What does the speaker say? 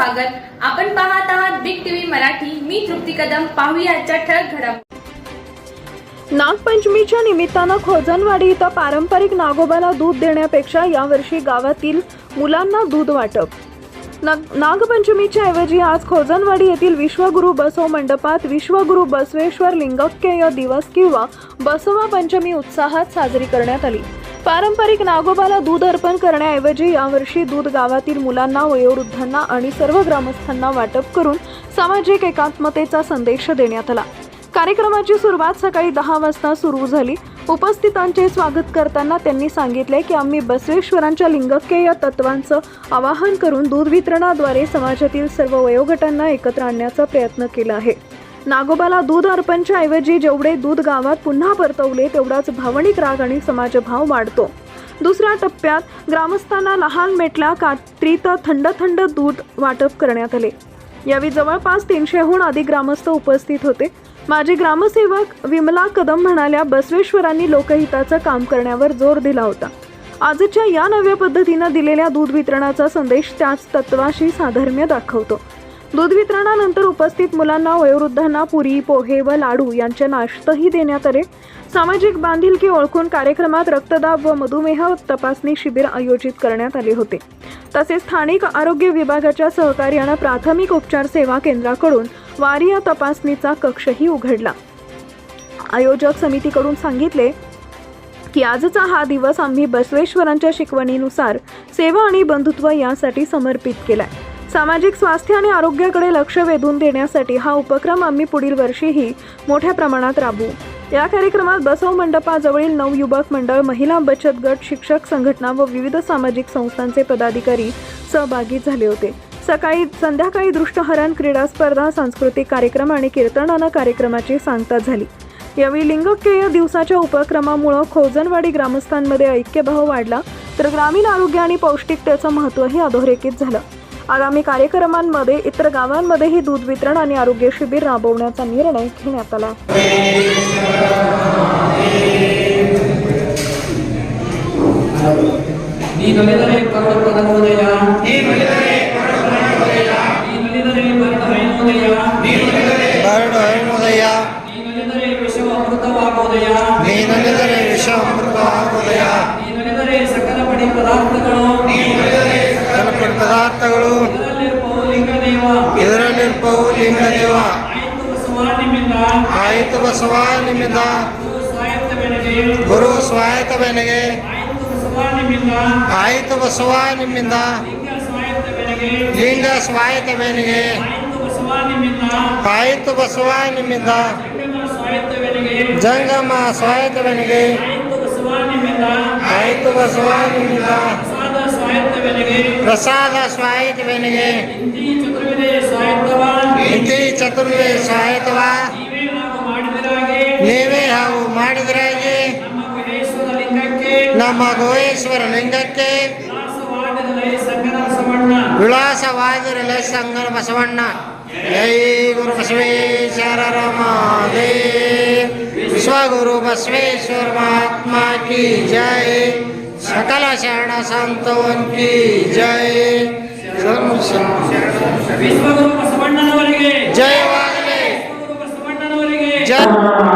स्वागत. आपण पाहत आहात बिग टीव्ही मराठी. मी तृप्ती कदम. पाहूया ठळक घडामोडी नागपंचमीच्या निमित्तानं खोजनवाडी इथं पारंपरिक नागोबाला दूध देण्यापेक्षा यावर्षी गावातील मुलांना दूध वाटप. नाग नागपंचमीच्या ऐवजी आज खोजनवाडी येथील विश्वगुरु बसव मंडपात विश्वगुरु बसवेश्वर लिंगक्केय दिवस किंवा बसवा पंचमी उत्साहात साजरी करण्यात आली. पारंपरिक नागोबाला दूध अर्पण करण्याऐवजी यावर्षी दूध गावातील मुलांना वयोवृद्धांना आणि सर्व ग्रामस्थांना वाटप करून सामाजिक एकात्मतेचा संदेश देण्यात आला. कार्यक्रमाची सुरुवात सकाळी दहा वाजता सुरू झाली. उपस्थितांचे स्वागत करताना त्यांनी सांगितले की आम्ही बसवेश्वरांच्या लिंगकेय तत्वांचं आवाहन करून दूध वितरणाद्वारे समाजातील सर्व वयोगटांना एकत्र आणण्याचा प्रयत्न केला आहे. नागोबाला दूध अर्पणच्या ऐवजी जेवढे दूध गावात पुन्हा परतवले तेवढाच भावनिक राग आणि समाजभाव वाढतो. दुसऱ्या टप्प्यात ग्रामस्थांना लहान मेटल्या कात्रीत थंड थंड दूध वाटप करण्यात आले. यावेळी जवळपास तीनशेहून अधिक ग्रामस्थ उपस्थित होते. माजी ग्रामसेवक विमला कदम म्हणाल्या बसवेश्वरांनी लोकहिताचं काम करण्यावर जोर दिला होता. आजच्या या नव्या पद्धतीनं दिलेल्या दूध वितरणाचा संदेश त्याच तत्वाशी साधर्म्य दाखवतो. दूध वितरणानंतर उपस्थित मुलांना वयोवृद्धांना पुरी पोहे व लाडू यांचे नाश्तही देण्यात आले. सामाजिक बांधिलकी ओळखून कार्यक्रमात रक्तदाब व मधुमेह तपासणी शिबिर आयोजित करण्यात आले होते. तसेच स्थानिक आरोग्य विभागाच्या सहकार्यानं प्राथमिक उपचार सेवा केंद्राकडून वारीय तपासणीचा कक्षही उघडला. आयोजक समितीकडून सांगितले की आजचा हा दिवस आम्ही बसवेश्वरांच्या शिकवणीनुसार सेवा आणि बंधुत्व यासाठी समर्पित केलाय. सामाजिक स्वास्थ्य आणि आरोग्याकडे लक्ष वेधून देण्यासाठी हा उपक्रम आम्ही पुढील वर्षीही मोठ्या प्रमाणात राबवू. या कार्यक्रमात बसव मंडपाजवळील नवयुवक मंडळ महिला बचत गट शिक्षक संघटना व विविध सामाजिक संस्थांचे पदाधिकारी सहभागी झाले होते. सकाळी संध्याकाळी दृष्टहरण क्रीडा स्पर्धा सांस्कृतिक कार्यक्रम आणि कीर्तनानं कार्यक्रमाची सांगता झाली. यावेळी लिंगकेय दिवसाच्या उपक्रमामुळं खोजनवाडी ग्रामस्थांमध्ये ऐक्यभाव वाढला तर ग्रामीण आरोग्य आणि पौष्टिकतेचं महत्त्वही अधोरेखित झालं. आगामी कार्यक्रमांमध्ये इतर गावांमध्येही दूध वितरण आणि आरोग्य शिबिर राबवण्याचा निर्णय घेण्यात आला ನೀನೊಲಿದರೆ ಕರುಣಪ್ರದಮೋದಯ ನೀನೊಲಿದರೆ ಕರುಣಪ್ರದಮೋದಯ ನೀನೊಲಿದರೆ ಭರತಹೈನೋದಯ ನೀನೊಲಿದರೆ ಬರಡು ಹರಿಣೋದಯ ನೀನೊಲಿದರೆ ವಿಷವ ಅಮೃತವಾಗೋದಯ ನೀನಲ್ಲಿದರೆ ವಿಷ ಅಮೃತವಾಗುವುದಯ ನೀನೊಲಿದರೆ ಸಕಲ ಪಡಿ ಪದಾರ್ಥಗಳು ನೀನೊಲಿದರೆ ಕಲ್ಪನ ಪದಾರ್ಥಗಳು. ಇದರಲ್ಲಿರ್ಪವು ಲಿಂಗದೇವ. ಆಯಿತು ಬಸವ ನಿಮ್ಮಿಂದ. ಗುರು ಸ್ವಾಯತ್ತ ಬೆನಗೆ. ಆಯಿತು ಬಸವ ನಿಮ್ಮಿಂದ. ಲಿಂಗ ಸ್ವಾಯತ್ತ ಬೆನಿಗೆ. ಆಯಿತು ಬಸವ ನಿಮ್ಮಿಂದ. ಜಂಗಮ ಸ್ವಾಯತ್ತ ಬೆನಿಗೆ. ಆಯಿತು ಬಸವ ನಿಮ್ಮಿಂದ. ಪ್ರಸಾದ स्वाहित वेनगे ಹಿಂದಿ ಚತುರ್ವೇ ಸಹಾಯಕವಾ ನೀವೇ ಹಾವು ಮಾಡಿದ್ರಾಗಿ ನಮ್ಮ ಗೋಯೇಶ್ವರ ಲಿಂಗಕ್ಕೆ? ವಿಳಾಸವಾದಿರ ಸಂಗನ ಬಸವಣ್ಣ ಜೈ ಗುರು ಬಸವೇಶ್ವರ ರಮ ವಿಶ್ವಗುರು ಬಸವೇಶ್ವರ ಮಹಾತ್ಮ ಕಿ ಜೈ. सकल शरण संतोंची जय। विश्वगुरु बसवण्णनवರಿಗೆ जय वागले। जय।